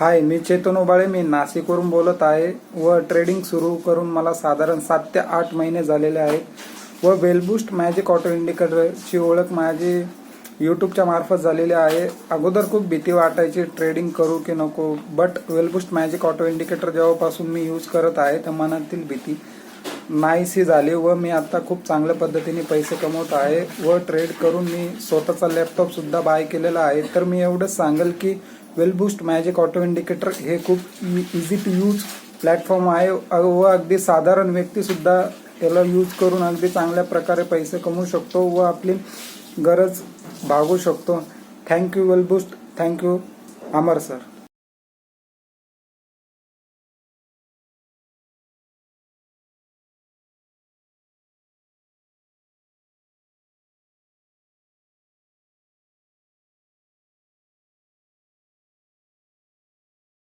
हाय मी चेतन उबाळे मी नाशिकवरून बोलत आहे व ट्रेडिंग सुरू करून मला साधारण सात ते आठ महिने झालेले आहेत व वेलबुस्ट मॅजिक ऑटो इंडिकेटरची ओळख माझी यूट्यूबच्या मार्फत झालेली आहे. अगोदर खूप भीती वाटायची ट्रेडिंग करू की नको but Wellboost magic auto indicator जेव्हापासून मी यूज करत आहे तर मनातील भीती नाहीशी झाली व मी आता खूप चांगल्या पद्धतीने पैसे कमवत आहे व ट्रेड करून मी स्वतःचा लॅपटॉपसुद्धा बाय केलेला आहे. तर मी एवढंच सांगेल की वेलबूस्ट मॅजिक ऑटो इंडिकेटर हे खूप इझी टू यूज प्लॅटफॉर्म आहे. व अगदी साधारण व्यक्तीसुद्धा याला यूज करून अगदी चांगल्या प्रकारे पैसे कमवू शकतो व आपली गरज भागू शकतो. Thank you Wellboost thank you Amar sir